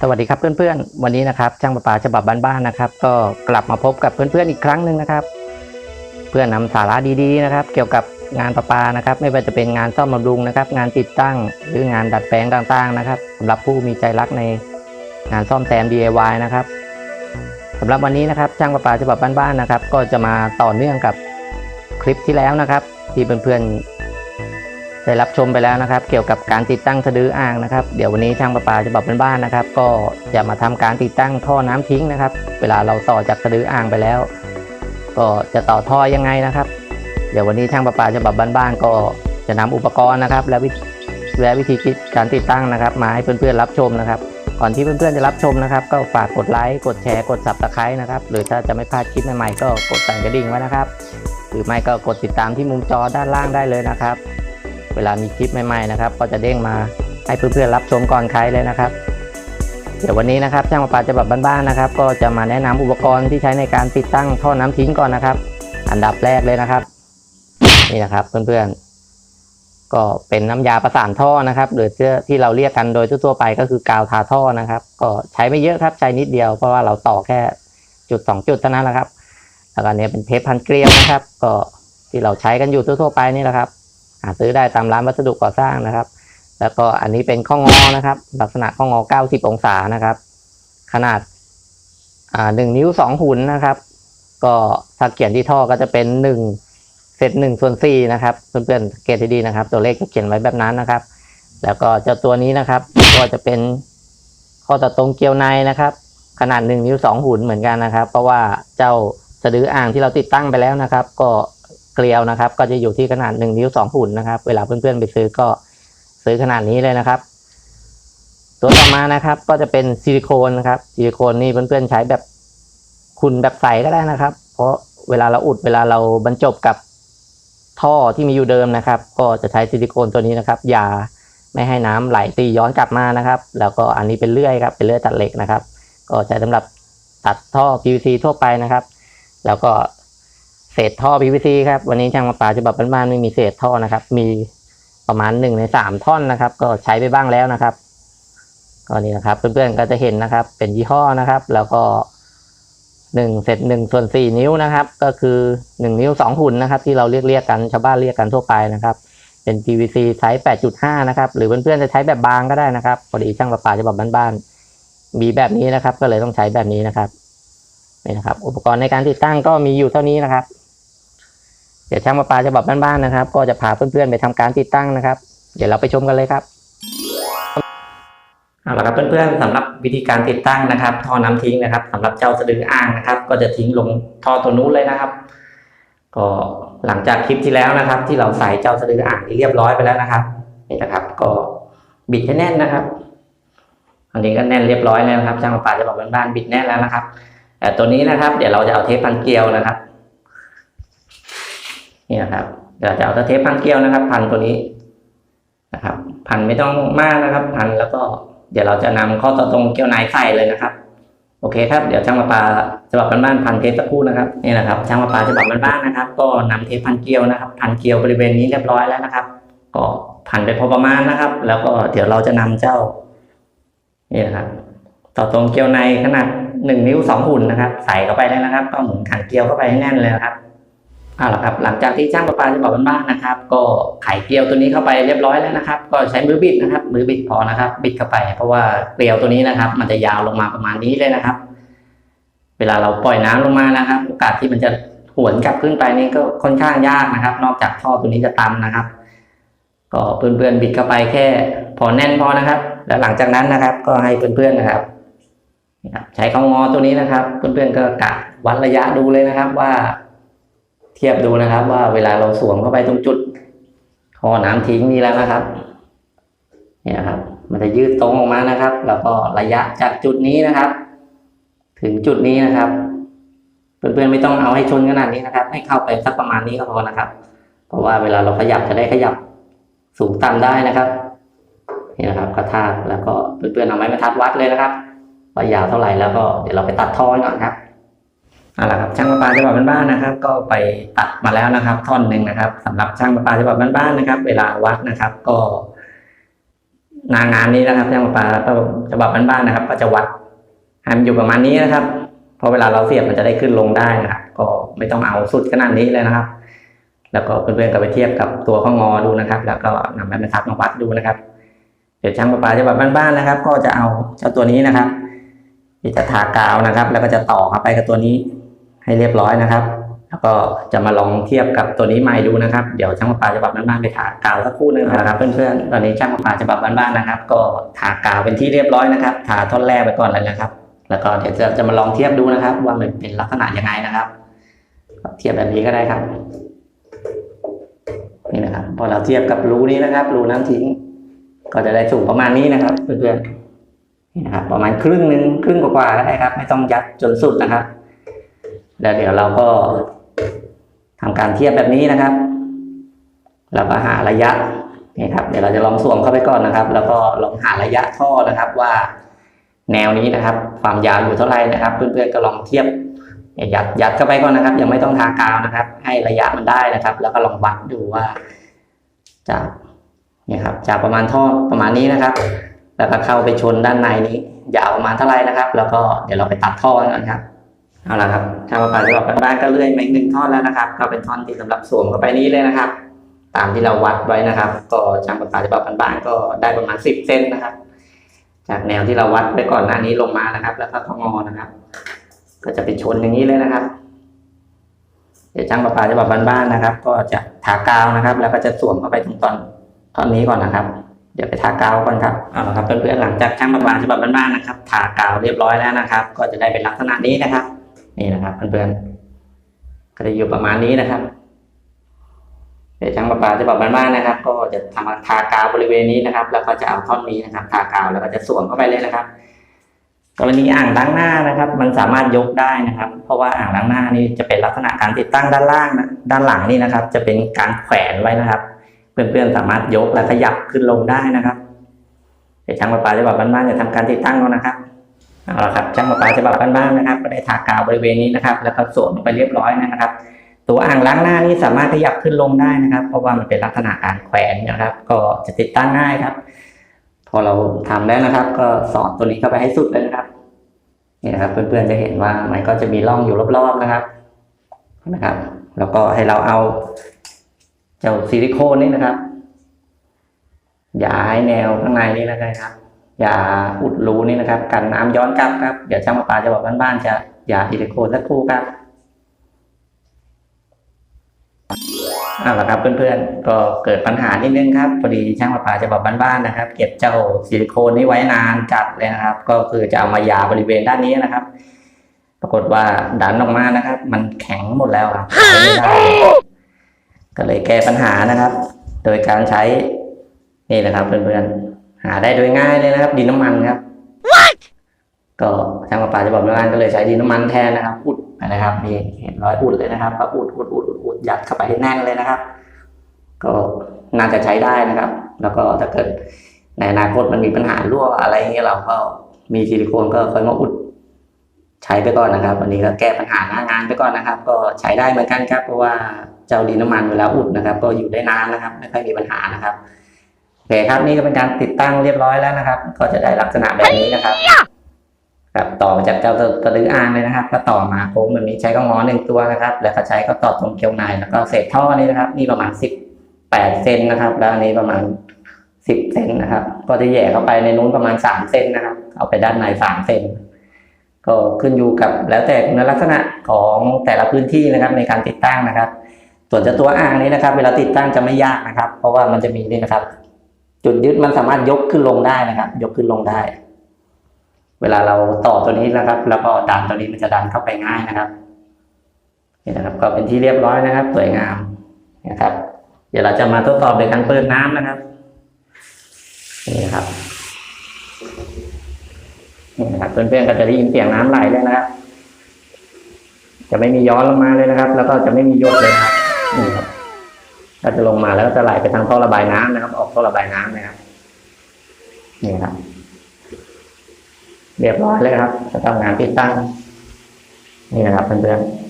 สวัสดีครับเพื่อนๆ วันนี้นะครับช่างประปาฉบับบ้านๆนะครับ ก็กลับมาพบกับเพื่อนๆอีกครั้งหนึ่งนะครับ เพื่อนนำสาระดีๆนะครับ เกี่ยวกับงานประปานะครับ ไม่ว่าจะเป็นงานซ่อมบำรุงนะครับ งานติดตั้งหรืองานดัดแปลงต่างๆนะครับสำหรับผู้มีใจรักในงานซ่อมแซม DIY นะครับสำหรับวันนี้นะครับช่างประปาฉบับบ้านๆนะครับ ก็จะมาต่อเนื่องกับคลิปที่แล้วนะครับ ที่เพื่อนๆ ได้รับชมไปแล้วนะครับ เกี่ยวกับการติดตั้งสะดืออ่างนะครับ เดี๋ยววันนี้ช่างประปาจะบอกเป็นบ้านนะครับ ก็จะมาทำการติดตั้งท่อน้ำทิ้งนะครับ เวลาเราต่อจากสะดืออ่างไปแล้ว ก็จะต่อท่อยังไงนะครับ เดี๋ยววันนี้ช่างประปาจะบอกบ้านๆก็จะนำอุปกรณ์นะครับ และวิธีและวิธีคิดการติดตั้งนะครับ มาให้เพื่อนๆรับชมนะครับ ก่อนที่เพื่อนๆจะรับชมนะครับ ก็ฝากกดไลค์กดแชร์กด subscribe นะครับหรือถ้าจะไม่พลาดคลิปใหม่ๆก็กดสั่นกระดิ่งไว้นะครับ หรือไม่ก็กดติดตามที่มุมจอด้านล่างได้เลยนะครับ เวลามีคลิปใหม่ๆนะครับ ก็จะเด้งมาให้เพื่อนๆรับชมก่อนใครเลยนะครับ เดี๋ยววันนี้นะครับช่างประปาจะแบบบ้านๆนะครับ ก็จะมาแนะนำอุปกรณ์ที่ใช้ในการติดตั้งท่อน้ำทิ้งก่อนนะครับ อันดับแรกเลยนะครับ นี่นะครับเพื่อนๆ ก็เป็นน้ำยาประสานท่อนะครับ หรือที่เราเรียกกันโดยทั่วๆไปก็คือกาวทาท่อนะครับ ก็ใช้ไม่เยอะครับใช้นิดเดียวเพราะว่าเราต่อแค่จุดสองจุดเท่านั้นแหละครับแล้วก็อันนี้ยเป็นเทปพันเกลียวนะครับ ก็ที่เราใช้กันอยู่ทั่วๆไปนี่แหละครับ ซื้อได้ตามร้านวัสดุก่อสร้างนะครับ แล้วก็อันนี้เป็นข้องอนะครับ ลักษณะข้องอ 90 องศานะครับ ขนาดอ่าหนึ่งนิ้วสองหุ่นนะครับ ก็ถ้าเขียนที่ท่อก็จะเป็นหนึ่งเศษหนึ่งส่วนสี่นะครับเพื่อนๆสังเกตดีนะครับ ตัวเลขจะเขียนไว้แบบนั้นนะครับ แล้วก็เจ้าตัวนี้นะครับ ก็จะเป็นข้อต่อตรงเกลียวในนะครับ ขนาดหนึ่งนิ้วสองหุ่นเหมือนกันนะครับ เพราะว่าเจ้าสะดืออ่างที่เราติดตั้งไปแล้วนะครับ ก็ เกลียวนะครับ ก็จะอยู่ที่ขนาดหนึ่งนิ้วสองหุ่นนะครับ เวลาเพื่อนๆไปซื้อก็ซื้อขนาดนี้เลยนะครับ ตัวต่อมานะครับก็จะเป็นซิลิโคนนะครับซิลิโคนนี่เพื่อนๆใช้แบบคุณแบบใสก็ได้นะครับ เพราะเวลาเราอุดเวลาเราบรรจบกับท่อที่มีอยู่เดิมนะครับ ก็จะใช้ซิลิโคนตัวนี้นะครับ อย่าไม่ให้น้ำไหลตีย้อนกลับมานะครับ แล้วก็อันนี้เป็นเลื่อยครับ เป็นเลื่อยตัดเหล็กนะครับ ก็ใช้สำหรับตัดท่อ PVC ทั่วไปนะครับ แล้วก็ เศษท่อ PVC ครับ วันนี้ช่างมาป่าฉบับบ้านๆไม่มีเศษท่อนะครับ มีประมาณหนึ่งในสามท่อนนะครับ ก็ใช้ไปบ้างแล้วนะครับก็นี่นะครับเพื่อนๆก็จะเห็นนะครับ เป็นยี่ห้อนะครับ แล้วก็หนึ่งเศษหนึ่งส่วนสี่นิ้วนะครับ ก็คือหนึ่งนิ้วสองหุ่นนะครับ ที่เราเรียกเรียกกันชาวบ้านเรียกกันทั่วไปนะครับ เป็น PVC ไซส์8.5นะครับ หรือเพื่อนๆจะใช้แบบบางก็ได้นะครับพอดีช่างประปาฉบับบ้านๆมีแบบนี้นะครับ ก็เลยต้องใช้แบบนี้นะครับนี่นะครับ อุปกรณ์ในการติดตั้งก็มีอยู่เท่านี้นะครับ เดี๋ยวช่างประปาฉบับบ้านๆนะครับ ก็จะพาเพื่อนๆไปทำการติดตั้งนะครับ เดี๋ยวเราไปชมกันเลยครับเอาละครับเพื่อนๆสำหรับวิธีการติดตั้งนะครับ ท่อน้ำทิ้งนะครับสำหรับเจ้าสะดืออ่างนะครับ ก็จะทิ้งลงท่อตัวนู้นเลยนะครับ ก็หลังจากคลิปที่แล้วนะครับ ที่เราใส่เจ้าสะดืออ่างที่เรียบร้อยไปแล้วนะครับนี่นะครับ ก็บิดให้แน่นนะครับอันนี้ก็แน่นเรียบร้อยแล้วนะครับช่างประปาจะบอกบ้านๆบิดแน่นแล้วนะครับแต่ตัวนี้นะครับ เดี๋ยวเราจะเอาเทปพันเกลียวนะครับ นี่นะครับเดี๋ยวจะเอาเทปพันเกลียวนะครับ พันตัวนี้นะครับ พันไม่ต้องมากนะครับ พันแล้วก็เดี๋ยวเราจะนำข้อต่อตรงเกลียวในใส่เลยนะครับ โอเคครับเดี๋ยวช่างประปาฉบับบ้านๆพันเทปสักครู่นะครับนี่นะครับช่างประปาฉบับบ้านๆนะครับ ก็นำเทปพันเกลียวนะครับ พันเกลียวบริเวณนี้เรียบร้อยแล้วนะครับ ก็พันไปพอประมาณนะครับ แล้วก็เดี๋ยวเราจะนำเจ้านี่นะครับต่อตรงเกลียวในขนาดหนึ่งนิ้วสองหุ่นนะครับ ใส่เข้าไปเลยนะครับ ก็หมุนขันเกลียวเข้าไปให้แน่นเลยนะครับ เอาละครับหลังจากที่ช่างประปาจะบอกบ้านๆนะครับ ก็ไข่เกลียวตัวนี้เข้าไปเรียบร้อยแล้วนะครับ ก็ใช้มือบิดนะครับ มือบิดพอนะครับ บิดเข้าไป เพราะว่าเกลียวตัวนี้นะครับ มันจะยาวลงมาประมาณนี้เลยนะครับ เวลาเราปล่อยน้ำลงมานะครับ โอกาสที่มันจะหวนกลับขึ้นไปนี่ก็ค่อนข้างยากนะครับ นอกจากท่อตัวนี้จะตันนะครับ ก็เพื่อนๆบิดเข้าไปแค่ พอแน่นพอนะครับ แล้วหลังจากนั้นนะครับ ก็ให้เพื่อนๆนะครับนี่ครับใช้ข้องอตัวนี้นะครับ เพื่อนๆก็กะวัดระยะดูเลยนะครับว่า เทียบดูนะครับ ว่าเวลาเราสวมเข้าไปตรงจุดท่อน้ำทิ้งนี่แล้วนะครับ เนี่ยครับ มันจะยืดตรงออกมานะครับ แล้วก็ระยะจากจุดนี้นะครับ ถึงจุดนี้นะครับเพื่อนๆไม่ต้องเอาให้ชนขนาดนี้นะครับ ให้เข้าไปสักประมาณนี้ก็พอนะครับ เพราะว่าเวลาเราขยับจะได้ขยับสูงต่ำได้นะครับนี่นะครับกระทากแล้วก็เพื่อนๆเอาไม้บรรทัดวัดเลยนะครับว่ายาวเท่าไหร่แล้วก็เดี๋ยวเราไปตัดท่อก่อนครับ เอาละครับช่างประปาฉบับบ้านๆนะครับ ก็ไปตัดมาแล้วนะครับ ท่อนหนึ่งนะครับสำหรับช่างประปาฉบับบ้านๆนะครับ เวลาวัดนะครับ ก็นางานนี้นะครับช่างประปาฉบับบ้านๆนะครับ ก็จะวัดให้มันอยู่ประมาณนี้นะครับพราะเวลาเราเสียบมันจะได้ขึ้นลงได้นะครับก็ไม่ต้องเอาสุดขนาดนี้เลยนะครับ แล้วก็เพื่อนๆก็ไปเทียบกับตัวข้องอดูนะครับ แล้วก็นำแบบบรรทัดมาวัดดูนะครับ เดี๋ยวช่างประปาฉบับบ้านๆนะครับ ก็จะเอาเจ้าตัวนี้นะครับที่จะทากาวนะครับ แล้วก็จะต่อเข้าไปกับตัวนี้ ให้เรียบร้อยนะครับ แล้วก็จะมาลองเทียบกับตัวนี้ใหม่ดูนะครับ เดี๋ยวช่างประปาฉบับบ้านๆไปทากาวสักครู่หนึงนะครับเพื่อนๆ ตอนนี้ช่างประปาฉบับบ้านๆนะครับ ก็ทากาวเป็นที่เรียบร้อยนะครับทาท่อนแรกไปก่อนเลยนะครับ แล้วก็เดี๋ยวจะจะมาลองเทียบดูนะครับ ว่ามันเป็นลักษณะยังไงนะครับ เทียบแบบนี้ก็ได้ครับนี่นะครับ พอเราเทียบกับรูนี้นะครับ รูน้ำทิ้ง ก็จะได้สูงประมาณนี้นะครับเพื่อนๆนี่นะครับประมาณครึ่งหนึ่งครึ่งกว่าๆก็ได้ครับ ไม่ต้องยัดจนสุดนะครับ แล้วเดี๋ยวเราก็ทำการเทียบแบบนี้นะครับแล้วก็หาระยะนี่ครับ เดี๋ยวเราจะลองสวมเข้าไปก่อนนะครับ แล้วก็ลองหาระยะท่อนะครับว่าแนวนี้นะครับ ความยาวอยู่เท่าไหร่นะครับ เพื่อนๆก็ลองเทียบยัดยัดเข้าไปก่อนนะครับ ยังไม่ต้องทากาวนะครับ ให้ระยะมันได้นะครับ แล้วก็ลองวัดดูว่าจากนี่ครับ จากประมาณท่อประมาณนี้นะครับ แล้วก็เข้าไปชนด้านในนี้ยาวประมาณเท่าไหร่นะครับ แล้วก็เดี๋ยวเราไปตัดท่อกันครับ เอาละครับชาวป่าจะบอกบ้านก็เลื่อยมาอีกหนึ่งท่อนแล้วนะครับ ก็เป็นท่อนที่สำหรับสวมเข้าไปนี้เลยนะครับ ตามที่เราวัดไว้นะครับ ก็ช่างประปาจะบอกบ้านก็ได้ประมาณสิบเซนนะครับ จากแนวที่เราวัดไว้ก่อนหน้านี้ลงมานะครับ แล้วก็ข้องอนะครับ ก็จะไปชนอย่างนี้เลยนะครับ เดี๋ยวช่างประปาจะบอกบ้านๆนะครับ ก็จะทากาวนะครับ แล้วก็จะสวมเข้าไปตรงตอนท่อนนี้ก่อนนะครับ เดี๋ยวไปทากาวก่อนครับเอาละครับเพื่อนๆหลังจากช่างประปาฉบับบ้านๆนะครับ ทากาวเรียบร้อยแล้วนะครับ ก็จะได้เป็นลักษณะนี้นะครับ นี่นะครับเพื่อนๆก็จะอยู่ประมาณนี้นะครับ เดี๋ยวช่างประปาฉบับบ้านๆนะครับ ก็จะทำทากาวบริเวณนี้นะครับ แล้วก็จะเอาท่อนนี้นะครับ ทากาวแล้วก็จะสวมเข้าไปเลยนะครับ กรณีอ่างล้างหน้านะครับ มันสามารถยกได้นะครับ เพราะว่าอ่างล้างหน้านี่จะเป็นลักษณะการติดตั้งด้านล่างนะด้านหลังนี่นะครับ จะเป็นการแขวนไว้นะครับ เพื่อนๆสามารถยกและขยับขึ้นลงได้นะครับเดี๋ยวช่างประปาจะบอกบ้านๆจะทำการติดตั้งแล้วนะครับ เอาละครับช่างประปาจะบอกบ้านๆนะครับ ก็ได้ทากาวบริเวณนี้นะครับ แล้วก็สวมลงไปเรียบร้อยนะครับ ตัวอ่างล้างหน้านี่สามารถขยับขึ้นลงได้นะครับ เพราะว่ามันเป็นลักษณะการแขวนนะครับ ก็จะติดตั้งง่ายครับ พอเราทำแล้วนะครับ ก็สอดตัวนี้เข้าไปให้สุดเลยนะครับนี่นะครับ เพื่อนๆจะเห็นว่ามันก็จะมีร่องอยู่รอบๆนะครับนะครับ แล้วก็ให้เราเอาเจ้าซิลิโคนนี่นะครับย่าให้แนวข้างในนี้นะครับ อย่าอุดรูนี่นะครับ กันน้ำย้อนกลับครับเดี๋ยวช่างประปาจะบอกบ้านๆจะอย่าซิลิโคนสักครู่ครับเอาละครับเพื่อนๆ ก็เกิดปัญหานิดนึงครับพอดีช่างประปาจะบอกบ้านๆนะครับ เก็บเจ้าซิลิโคนนี้ไว้นานจัดเลยนะครับ ก็คือจะเอามายาบริเวณด้านนี้นะครับ ปรากฏว่าดันออกมานะครับ มันแข็งหมดแล้วครับไม่ได้ก็เลยแก้ปัญหานะครับ โดยการใช้นี่นะครับเพื่อนๆ หาได้โดยง่ายเลยนะครับ ดินน้ำมันครับก็ช่างประปาจะบอกบ้านๆก็เลยใช้ดินน้ำมันแทนนะครับ อุดไปนะครับนี่เห็นรอยอุดเลยนะครับก็อุดอุดอุดอุดอุดยัดเข้าไปให้แน่นเลยนะครับ ก็น่าจะใช้ได้นะครับ แล้วก็ถ้าเกิดในอนาคตมันมีปัญหารั่วอะไรอย่างเงี้ยเราก็มีซิลิโคนก็ค่อยมาอุดใช้ไปก่อนนะครับวันนี้ก็แก้ปัญหาหน้างานไปก่อนนะครับ ก็ใช้ได้เหมือนกันครับเพราะว่าเจ้าดินน้ำมันเวลาอุดนะครับ ก็อยู่ได้นานนะครับ ไม่ค่อยมีปัญหานะครับ โอเคครับนี่ก็เป็นการติดตั้งเรียบร้อยแล้วนะครับ ก็จะได้ลักษณะแบบนี้นะครับครับต่อมาจากเจ้าตะลืออ่างเลยนะครับ ก็ต่อมาโค้งแบบนี้ใช้ก็งอหนึ่งตัวนะครับ แล้วก็ใช้ก็ต่อตรงเกลียวในแล้วก็เศษท่อนี้นะครับนี่ประมาณสิบแปดเซนนะครับ แล้วอันนี้ประมาณสิบเซนนะครับ ก็จะแหย่เข้าไปในนู้นประมาณสามเซนนะครับ เอาไปด้านในสามเซนก็ขึ้นอยู่กับแล้วแต่คุณลักษณะของแต่ละพื้นที่นะครับในการติดตั้งนะครับ ส่วนเจ้าตัวอ่างนี้นะครับ เวลาติดตั้งจะไม่ยากนะครับ เพราะว่ามันจะมีนี่นะครับ จุดยึดมันสามารถยกขึ้นลงได้นะครับ ยกขึ้นลงได้ เวลาเราต่อตัวนี้นะครับ แล้วก็ดันตัวนี้มันจะดันเข้าไปง่ายนะครับนี่นะครับ ก็เป็นที่เรียบร้อยนะครับสวยงามนะครับ เดี๋ยวเราจะมาทดสอบโดยการเปิดน้ำนะครับนี่นะครับนี่นะครับเพื่อนๆก็จะได้ยินเสียงน้ำไหลเลยนะครับจะไม่มีย้อนลงมาเลยนะครับ แล้วก็จะไม่มียดเลยนะครับนี่ครับ ก็จะลงมาแล้วก็จะไหลไปทางท่อระบายน้ำนะครับ ออกท่อระบายน้ำนะครับนี่ครับเรียบร้อยเลยครับจะทำงานติดตั้ง นี่นะครับเพื่อนๆ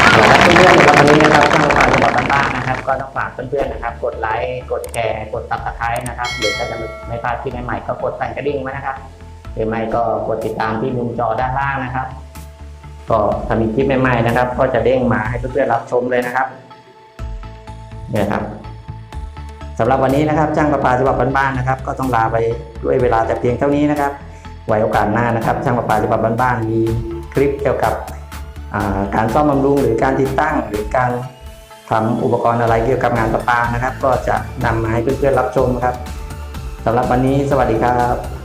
เอาละครับเพื่อนๆสำหรับวันนี้นะครับช่างไฟฉบับบ้านๆนะครับ ก็ต้องฝากเพื่อนๆนะครับ กดไลค์กดแชร์กดซับสไครต์นะครับหรือถ้าจะไม่พลาดคลิปใหม่ๆก็กดสั่นกระดิ่งไว้นะครับหรือไม่ก็กดติดตามที่มุมจอด้านล่างนะครับ ก็ถ้ามีคลิปใหม่ๆนะครับ ก็จะเด้งมาให้เพื่อนๆรับชมเลยนะครับเนี่ยครับสำหรับวันนี้นะครับจ้างประปาฉบับบ้านๆนะครับ ก็ต้องลาไปด้วยเวลาแต่เพียงเท่านี้นะครับ ไว้โอกาสหน้านะครับ ช่างประปาฉบับบ้านๆมีคลิปเกี่ยวกับการซ่อมบำรุงหรือการติดตั้งหรือการทำอุปกรณ์อะไรเกี่ยวกับงานประปานะครับ ก็จะนำมาให้เพื่อนๆรับชมครับสำหรับวันนี้สวัสดีครับ